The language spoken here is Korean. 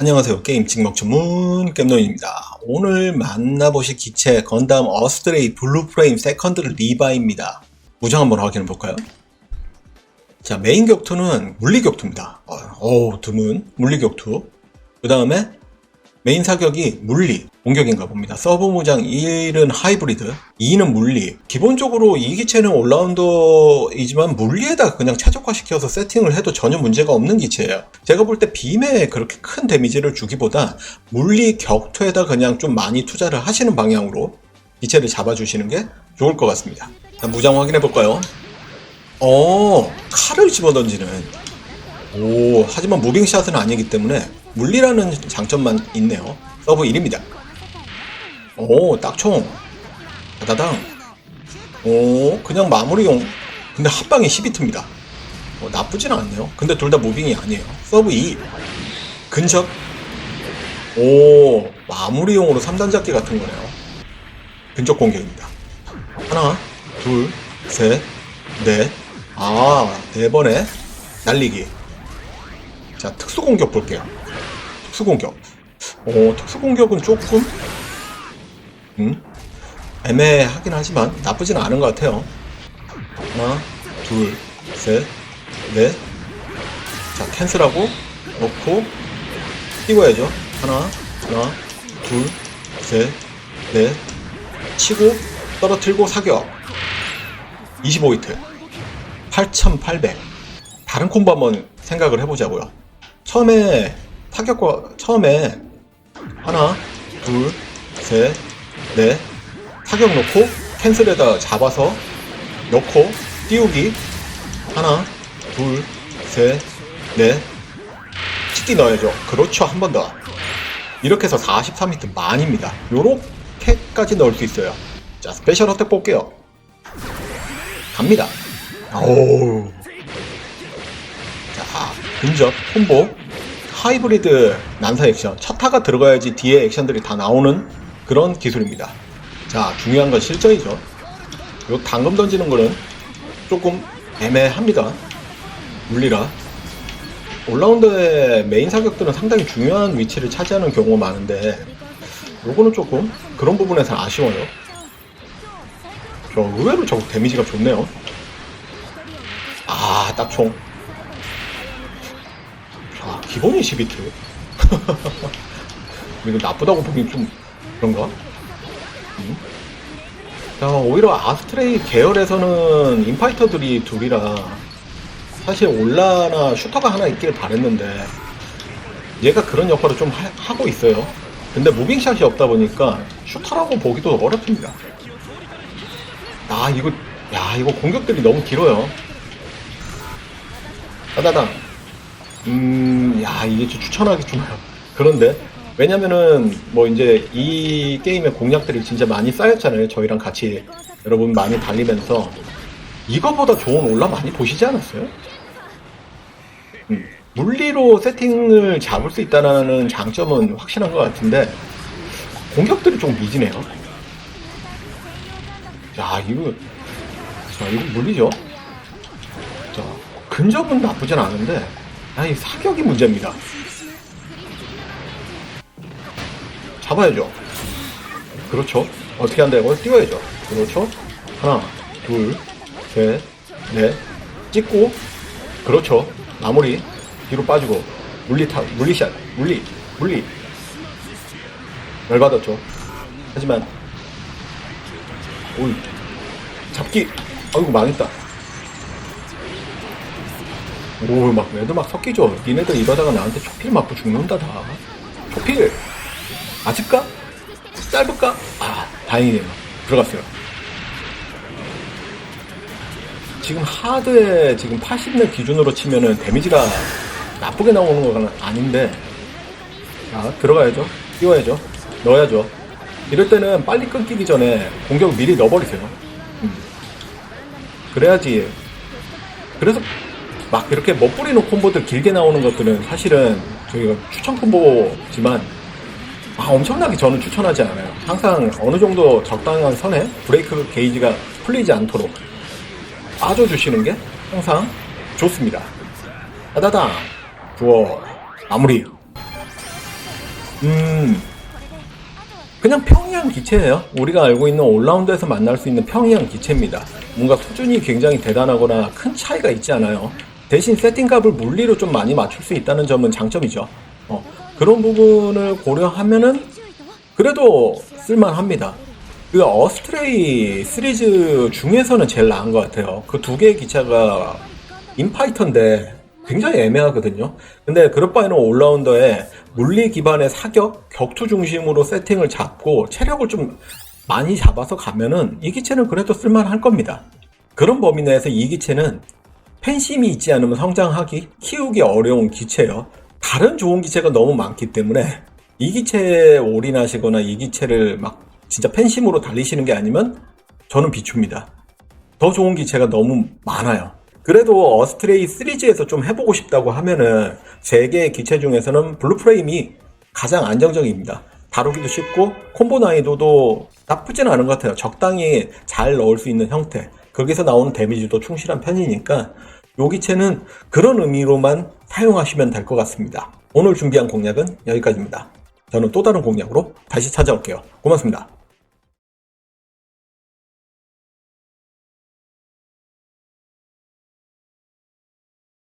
안녕하세요. 게임 직목 전문 겜노인입니다. 오늘 만나보실 기체 건담 어스트레이 블루프레임 세컨드 리바입니다. 무장 한번 확인해 볼까요? 자, 메인 격투는 물리 격투입니다. 어, 드문 물리 격투. 그 다음에 메인 사격이 물리 공격인가 봅니다. 서브 무장 1은 하이브리드, 2는 물리. 기본적으로 이 기체는 올라운더이지만 물리에다 그냥 최적화시켜서 세팅을 해도 전혀 문제가 없는 기체예요. 제가 볼 때 빔에 그렇게 큰 데미지를 주기보다 물리 격투에다 그냥 좀 많이 투자를 하시는 방향으로 기체를 잡아주시는 게 좋을 것 같습니다. 자, 무장 확인해 볼까요? 어, 칼을 집어던지는. 오, 하지만 무빙샷은 아니기 때문에 물리라는 장점만 있네요. 서브 1입니다. 오, 딱총. 다다당. 오, 그냥 마무리용. 근데 합방이 12트입니다. 어, 나쁘진 않네요. 근데 둘 다 무빙이 아니에요. 서브 2. 근접. 오, 마무리용으로 3단 잡기 같은 거네요. 근접 공격입니다. 하나, 둘, 셋, 넷. 아, 네 번에 날리기. 자, 특수 공격 볼게요. 특수 공격. 오, 특수 공격은 조금, 음, 애매하긴 하지만 나쁘지는 않은 것 같아요. 하나, 둘, 셋, 넷. 자, 캔슬하고, 넣고, 띄워야죠. 하나, 하나, 둘, 셋, 넷. 치고, 떨어뜨리고, 사격. 25히트. 8,800. 다른 콤보 한번 생각을 해보자고요. 처음에 타격과 처음에 하나, 둘, 셋, 넷 타격 놓고 캔슬에다 잡아서 넣고 띄우기 하나, 둘, 셋, 넷 치기 넣어야죠. 그렇죠. 한 번 더. 이렇게 해서 43m 만입니다. 요렇게까지 넣을 수 있어요. 자, 스페셜 어택 볼게요. 갑니다. 오. 자, 근접, 콤보, 하이브리드 난사 액션. 첫 타가 들어가야지 뒤에 액션들이 다 나오는 그런 기술입니다. 자, 중요한 건 실전이죠. 요 당금 던지는 거는 조금 애매합니다. 물리라. 올라운더의 메인 사격들은 상당히 중요한 위치를 차지하는 경우가 많은데 요거는 조금 그런 부분에서 아쉬워요. 저 의외로 저 데미지가 좋네요. 아, 딱총. 아, 기본이 12트. 이거 나쁘다고 보기 좀 그런가? 음? 자, 오히려 아스트레이 계열에서는 인파이터들이 둘이라 사실 올라나 슈터가 하나 있길 바랬는데 얘가 그런 역할을 좀 하, 고 있어요. 근데 무빙샷이 없다 보니까 슈터라고 보기도 어렵습니다. 아, 이거, 야, 이거 공격들이 너무 길어요. 따다당. 음, 야, 이게 좀 추천하기 좀 그런데 왜냐면은 뭐 이제 이 게임의 공략들이 진짜 많이 쌓였잖아요. 저희랑 같이 여러분 많이 달리면서 이거보다 좋은 올라 많이 보시지 않았어요? 음, 물리로 세팅을 잡을 수 있다는 장점은 확실한 것 같은데 공격들이 좀 미지네요. 야, 이거 자, 이거 물리죠? 자, 근접은 나쁘진 않은데 아니 사격이 문제입니다. 잡아야죠. 그렇죠. 어떻게 한다고? 띄워야죠. 그렇죠. 하나, 둘, 셋, 넷. 찍고, 그렇죠. 마무리. 뒤로 빠지고, 물리 타, 물리샷, 물리, 물리. 열받았죠. 하지만, 오이, 잡기. 아이고, 망했다. 오, 막, 애들 막 섞이죠. 니네들 이러다가 나한테 초필 맞고 죽는다, 다. 초필! 맞을까? 짧을까? 아, 다행이네요. 들어갔어요. 지금 하드에 지금 80렙 기준으로 치면은 데미지가 나쁘게 나오는 건 아닌데, 자, 들어가야죠. 띄워야죠. 넣어야죠. 이럴 때는 빨리 끊기기 전에 공격 미리 넣어버리세요. 음. 그래야지. 그래서 막 이렇게 멋부리는 콤보들 길게 나오는 것들은 사실은 저희가 추천 콤보지만 아, 엄청나게 저는 추천하지 않아요. 항상 어느 정도 적당한 선에 브레이크 게이지가 풀리지 않도록 빠져주시는 게 항상 좋습니다. 따다당, 부어, 마무리. 음, 그냥 평이한 기체예요. 우리가 알고 있는 올라운드에서 만날 수 있는 평이한 기체입니다. 뭔가 수준이 굉장히 대단하거나 큰 차이가 있지 않아요. 대신 세팅값을 물리로 좀 많이 맞출 수 있다는 점은 장점이죠. 어, 그런 부분을 고려하면은 그래도 쓸만합니다. 그 어스트레이 시리즈 중에서는 제일 나은 것 같아요. 그 두 개의 기차가 인파이터인데 굉장히 애매하거든요. 근데 그럴 바에는 올라운더에 물리 기반의 사격, 격투 중심으로 세팅을 잡고 체력을 좀 많이 잡아서 가면은 이 기체는 그래도 쓸만할 겁니다. 그런 범위 내에서 이 기체는 팬심이 있지 않으면 성장하기, 키우기 어려운 기체요. 다른 좋은 기체가 너무 많기 때문에 이 기체에 올인하시거나 이 기체를 막 진짜 팬심으로 달리시는 게 아니면 저는 비춥니다. 더 좋은 기체가 너무 많아요. 그래도 어스트레이 시리즈에서 좀 해보고 싶다고 하면은 세 개의 기체 중에서는 블루프레임이 가장 안정적입니다. 다루기도 쉽고 콤보 난이도도 나쁘진 않은 것 같아요. 적당히 잘 넣을 수 있는 형태. 거기서 나오는 데미지도 충실한 편이니까 요 기체는 그런 의미로만 사용하시면 될 것 같습니다. 오늘 준비한 공략은 여기까지입니다. 저는 또 다른 공략으로 다시 찾아올게요. 고맙습니다.